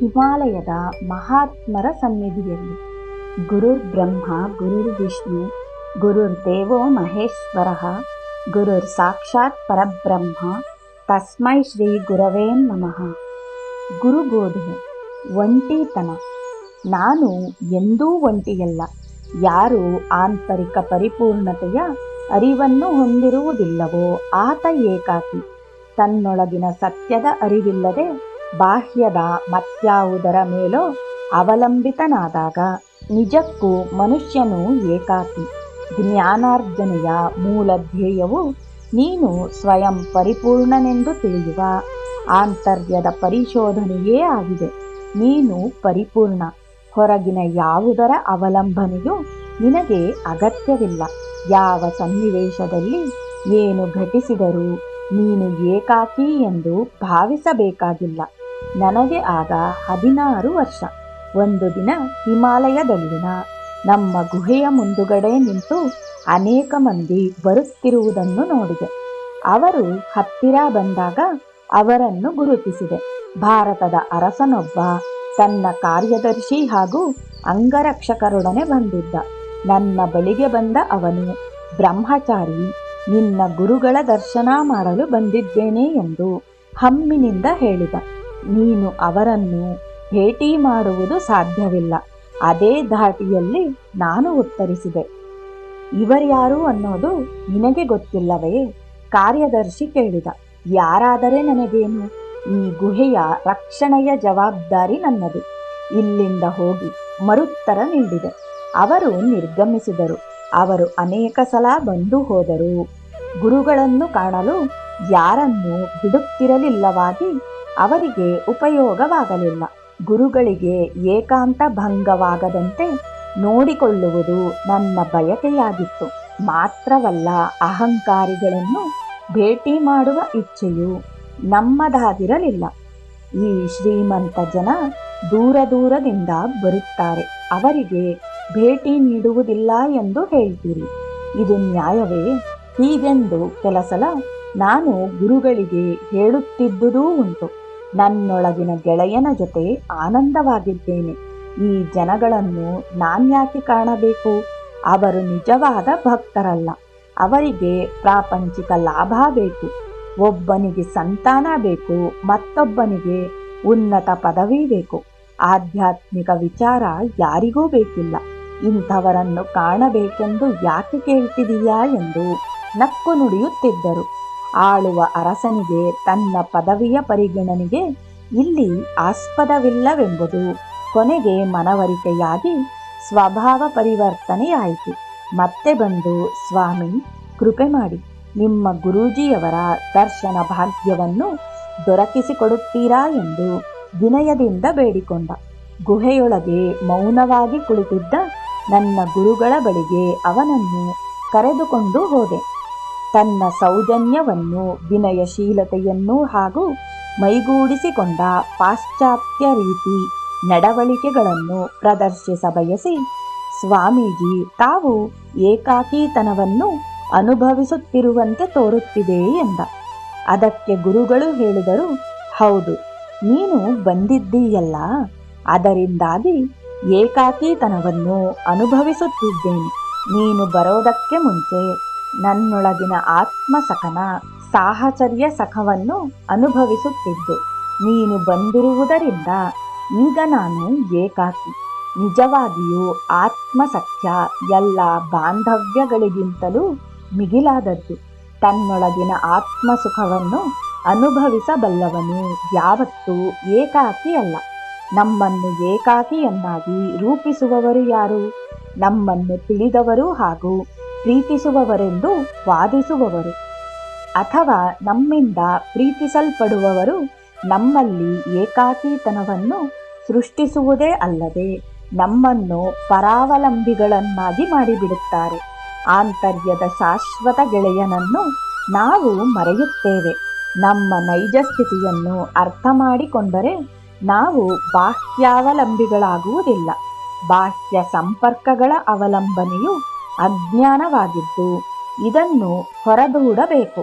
ಹಿಮಾಲಯದ ಮಹಾತ್ಮರ ಸನ್ನಿಧಿಯಲ್ಲಿ. ಗುರುರ್ ಬ್ರಹ್ಮ, ಗುರುರ್ ವಿಷ್ಣು, ಗುರುರ್ ದೇವೋ ಮಹೇಶ್ವರ, ಗುರುರ್ ಸಾಕ್ಷಾತ್ ಪರಬ್ರಹ್ಮ, ತಸ್ಮೈ ಶ್ರೀ ಗುರವೇ ನಮಃ. ಗುರುಬೋಧನೆ ಒಂಟಿತನ. ನಾನು ಎಂದೂ ಒಂಟಿಯಲ್ಲ. ಯಾರು ಆಂತರಿಕ ಪರಿಪೂರ್ಣತೆಯ ಅರಿವನ್ನು ಹೊಂದಿರುವುದಿಲ್ಲವೋ ಆತ ಏಕಾಕಿ. ತನ್ನೊಳಗಿನ ಸತ್ಯದ ಅರಿವಿಲ್ಲದೆ ಬಾಹ್ಯದ ಮತ್ಯಾವುದರ ಮೇಲೋ ಅವಲಂಬಿತನಾದಾಗ ನಿಜಕ್ಕೂ ಮನುಷ್ಯನು ಏಕಾಕಿ. ಜ್ಞಾನಾರ್ಜನೆಯ ಮೂಲ ಧ್ಯೇಯವು ನೀನು ಸ್ವಯಂ ಪರಿಪೂರ್ಣನೆಂದು ತಿಳಿಯುವ ಆಂತರ್ಯದ ಪರಿಶೋಧನೆಯೇ ಆಗಿದೆ. ನೀನು ಪರಿಪೂರ್ಣ. ಹೊರಗಿನ ಯಾವುದರ ಅವಲಂಬನೆಯೂ ನಿನಗೆ ಅಗತ್ಯವಿಲ್ಲ. ಯಾವ ಸನ್ನಿವೇಶದಲ್ಲಿ ಏನು ಘಟಿಸಿದರೂ ನೀನು ಏಕಾಕಿ ಎಂದು ಭಾವಿಸಬೇಕಾಗಿಲ್ಲ. ನನಗೆ ಆಗ ಹದಿನಾರು ವರ್ಷ. ಒಂದು ದಿನ ಹಿಮಾಲಯದಲ್ಲಿನ ನಮ್ಮ ಗುಹೆಯ ಮುಂದುಗಡೆ ನಿಂತು ಅನೇಕ ಮಂದಿ ಬರುತ್ತಿರುವುದನ್ನು ನೋಡಿದೆ. ಅವರು ಹತ್ತಿರ ಬಂದಾಗ ಅವರನ್ನು ಗುರುತಿಸಿದೆ. ಭಾರತದ ಅರಸನೊಬ್ಬ, ತನ್ನ ಕಾರ್ಯದರ್ಶಿ ಹಾಗೂ ಅಂಗರಕ್ಷಕರೊಡನೆ ಬಂದಿದ್ದ. ನನ್ನ ಬಳಿಗೆ ಬಂದ ಅವನು, ಬ್ರಹ್ಮಚಾರಿ, ನಿನ್ನ ಗುರುಗಳ ದರ್ಶನ ಮಾಡಲು ಬಂದಿದ್ದೇನೆ ಎಂದು ಹಮ್ಮಿನಿಂದ ಹೇಳಿದ. ನೀನು ಅವರನ್ನು ಭೇಟಿ ಮಾಡುವುದು ಸಾಧ್ಯವಿಲ್ಲ. ಅದೇ ಧಾಟಿಯಲ್ಲಿ ನಾನು ಉತ್ತರಿಸಿದೆ. ಇವರ್ಯಾರು ಅನ್ನೋದು ನಿನಗೆ ಗೊತ್ತಿಲ್ಲವೇ? ಕಾರ್ಯದರ್ಶಿ ಕೇಳಿದ. ಯಾರಾದರೆ ನನಗೇನು? ಈ ಗುಹೆಯ ರಕ್ಷಣೆಯ ಜವಾಬ್ದಾರಿ ನನ್ನದು. ಇಲ್ಲಿಂದ ಹೋಗಿ ಮರುತ್ತರ ನೀಡಿದೆ. ಅವರು ನಿರ್ಗಮಿಸಿದರು. ಅವರು ಅನೇಕ ಸಲ ಬಂದು ಹೋದರು. ಗುರುಗಳನ್ನು ಕಾಣಲು ಯಾರನ್ನು ಬಿಡುತ್ತಿರಲಿಲ್ಲವಾಗಿ ಅವರಿಗೆ ಉಪಯೋಗವಾಗಲಿಲ್ಲ. ಗುರುಗಳಿಗೆ ಏಕಾಂತ ಭಂಗವಾಗದಂತೆ ನೋಡಿಕೊಳ್ಳುವುದು ನನ್ನ ಬಯಕೆಯಾಗಿತ್ತು. ಮಾತ್ರವಲ್ಲ, ಅಹಂಕಾರಿಗಳನ್ನು ಭೇಟಿ ಮಾಡುವ ಇಚ್ಛೆಯು ನಮ್ಮದಾಗಿರಲಿಲ್ಲ. ಈ ಶ್ರೀಮಂತ ಜನ ದೂರ ದೂರದಿಂದ ಬರುತ್ತಾರೆ. ಅವರಿಗೆ ಭೇಟಿ ನೀಡುವುದಿಲ್ಲ ಎಂದು ಹೇಳ್ತೀರಿ. ಇದು ನ್ಯಾಯವೇ? ಹೀಗೆಂದು ಕೆಲಸಲ ನಾನು ಗುರುಗಳಿಗೆ ಹೇಳುತ್ತಿದ್ದುದೂ ಉಂಟು. ನನ್ನೊಳಗಿನ ಗೆಳೆಯನ ಜೊತೆ ಆನಂದವಾಗಿದ್ದೇನೆ. ಈ ಜನಗಳನ್ನು ನಾನ್ಯಾಕೆ ಕಾಣಬೇಕು? ಅವರು ನಿಜವಾದ ಭಕ್ತರಲ್ಲ. ಅವರಿಗೆ ಪ್ರಾಪಂಚಿಕ ಲಾಭ ಬೇಕು. ಒಬ್ಬನಿಗೆ ಸಂತಾನ ಬೇಕು, ಮತ್ತೊಬ್ಬನಿಗೆ ಉನ್ನತ ಪದವಿ ಬೇಕು. ಆಧ್ಯಾತ್ಮಿಕ ವಿಚಾರ ಯಾರಿಗೂ ಬೇಕಿಲ್ಲ. ಇಂಥವರನ್ನು ಕಾಣಬೇಕೆಂದು ಯಾಕೆ ಕೇಳ್ತಿದೀಯಾ ಎಂದು ನಕ್ಕು ನುಡಿಯುತ್ತಿದ್ದರು. ಆಳುವ ಅರಸನಿಗೆ, ತನ್ನ ಪದವಿಯ ಪರಿಗಣನೆಗೆ ಇಲ್ಲಿ ಆಸ್ಪದವಿಲ್ಲವೆಂಬುದು ಕೊನೆಗೆ ಮನವರಿಕೆಯಾಗಿ ಸ್ವಭಾವ ಪರಿವರ್ತನೆಯಾಯಿತು. ಮತ್ತೆ ಬಂದು, ಸ್ವಾಮಿ, ಕೃಪೆ ಮಾಡಿ. ನಿಮ್ಮ ಗುರೂಜಿಯವರ ದರ್ಶನ ಭಾಗ್ಯವನ್ನು ದೊರಕಿಸಿಕೊಡುತ್ತೀರಾ? ಎಂದು ವಿನಯದಿಂದ ಬೇಡಿಕೊಂಡ. ಗುಹೆಯೊಳಗೆ ಮೌನವಾಗಿ ಕುಳಿತಿದ್ದ ನನ್ನ ಗುರುಗಳ ಬಳಿಗೆ ಅವನನ್ನು ಕರೆದುಕೊಂಡು ಹೋದೆ. ತನ್ನ ಸೌಜನ್ಯವನ್ನು, ವಿನಯಶೀಲತೆಯನ್ನು ಹಾಗೂ ಮೈಗೂಡಿಸಿಕೊಂಡ ಪಾಶ್ಚಾತ್ಯ ರೀತಿ ನಡವಳಿಕೆಗಳನ್ನು ಪ್ರದರ್ಶಿಸ ಬಯಸಿ ಸ್ವಾಮೀಜಿ ತಾವು ಏಕಾಕೀತನವನ್ನು ಅನುಭವಿಸುತ್ತಿರುವಂತೆ ತೋರುತ್ತಿದೆ ಎಂದ. ಅದಕ್ಕೆ ಗುರುಗಳು ಹೇಳಿದರು, ಹೌದು, ನೀನು ಬಂದಿದ್ದೀಯಲ್ಲ, ಅದರಿಂದಾಗಿ ಏಕಾಕೀತನವನ್ನು ಅನುಭವಿಸುತ್ತಿದ್ದೇನೆ, ನೀನು ಬರೋದಕ್ಕೆ ಮುಂಚೆ ನನ್ನೊಳಗಿನ ಆತ್ಮಸಖನ ಸಾಹಚರ್ಯ ಸಖವನ್ನು ಅನುಭವಿಸುತ್ತಿದ್ದೆ. ನೀನು ಬಂದಿರುವುದರಿಂದ ಈಗ ನಾನು ಏಕಾಕಿ. ನಿಜವಾಗಿಯೂ ಆತ್ಮಸಖ್ಯ ಎಲ್ಲ ಬಾಂಧವ್ಯಗಳಿಗಿಂತಲೂ ಮಿಗಿಲಾದದ್ದು. ತನ್ನೊಳಗಿನ ಆತ್ಮಸುಖವನ್ನು ಅನುಭವಿಸಬಲ್ಲವನು ಯಾವತ್ತೂ ಏಕಾಕಿ ಅಲ್ಲ. ನಮ್ಮನ್ನು ಏಕಾಕಿಯನ್ನಾಗಿ ರೂಪಿಸುವವರು ಯಾರು? ನಮ್ಮನ್ನು ತಿಳಿದವರು ಹಾಗೂ ಪ್ರೀತಿಸುವವರೆಂದು ವಾದಿಸುವವರು. ಅಥವಾ ನಮ್ಮಿಂದ ಪ್ರೀತಿಸಲ್ಪಡುವವರು ನಮ್ಮಲ್ಲಿ ಏಕಾಕಿತನವನ್ನು ಸೃಷ್ಟಿಸುವುದೇ ಅಲ್ಲದೆ ನಮ್ಮನ್ನು ಪರಾವಲಂಬಿಗಳನ್ನಾಗಿ ಮಾಡಿಬಿಡುತ್ತಾರೆ. ಆಂತರ್ಯದ ಶಾಶ್ವತ ಗೆಳೆಯನನ್ನು ನಾವು ಮರೆಯುತ್ತೇವೆ. ನಮ್ಮ ನೈಜ ಸ್ಥಿತಿಯನ್ನು ಅರ್ಥ ಮಾಡಿಕೊಂಡರೆ ನಾವು ಬಾಹ್ಯಾವಲಂಬಿಗಳಾಗುವುದಿಲ್ಲ. ಬಾಹ್ಯ ಸಂಪರ್ಕಗಳ ಅವಲಂಬನೆಯು ಅಜ್ಞಾನವಾಗಿದ್ದು ಇದನ್ನು ಹೊರದೂಡಬೇಕು.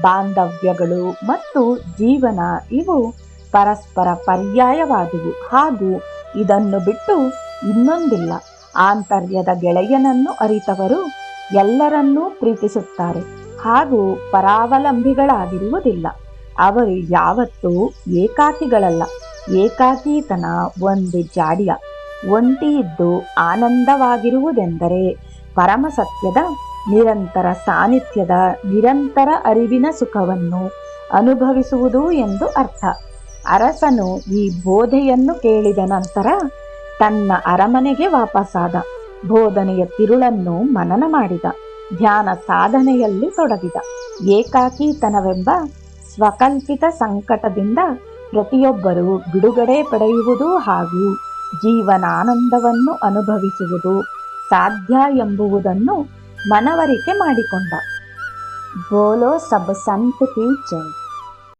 ಬಾಂಧವ್ಯಗಳು ಮತ್ತು ಜೀವನ ಇವು ಪರಸ್ಪರ ಪರ್ಯಾಯವಾದುವು. ಹಾಗೂ ಇದನ್ನು ಬಿಟ್ಟು ಇನ್ನೊಂದಿಲ್ಲ. ಆಂತರ್ಯದ ಗೆಳೆಯನನ್ನು ಅರಿತವರು ಎಲ್ಲರನ್ನೂ ಪ್ರೀತಿಸುತ್ತಾರೆ. ಹಾಗೂ ಪರಾವಲಂಬಿಗಳಾಗಿರುವುದಿಲ್ಲ. ಅವರು ಯಾವತ್ತೂ ಏಕಾಕಿಗಳಲ್ಲ. ಏಕಾಕೀತನ ಒಂದು ಜಾಡಿಯ. ಒಂಟಿಯಿದ್ದು ಆನಂದವಾಗಿರುವುದೆಂದರೆ ಪರಮಸತ್ಯದ ನಿರಂತರ ಸಾನ್ನಿಧ್ಯದ ನಿರಂತರ ಅರಿವಿನ ಸುಖವನ್ನು ಅನುಭವಿಸುವುದು ಎಂದು ಅರ್ಥ. ಅರಸನು ಈ ಬೋಧೆಯನ್ನು ಕೇಳಿದ ನಂತರ ತನ್ನ ಅರಮನೆಗೆ ವಾಪಸಾದ. ಬೋಧನೆಯ ತಿರುಳನ್ನು ಮನನ ಮಾಡಿದ. ಧ್ಯಾನ ಸಾಧನೆಯಲ್ಲಿ ತೊಡಗಿದ. ಏಕಾಕೀತನವೆಂಬ ಸ್ವಕಲ್ಪಿತ ಸಂಕಟದಿಂದ ಪ್ರತಿಯೊಬ್ಬರೂ ಬಿಡುಗಡೆ ಪಡೆಯುವುದು ಹಾಗೂ ಜೀವನಾನಂದವನ್ನು ಅನುಭವಿಸುವುದು ಸಾಧ್ಯ ಎಂಬುವುದನ್ನು ಮನವರಿಕೆ ಮಾಡಿಕೊಂಡ. ಬೋಲೋ ಸಬ್ ಸಂತ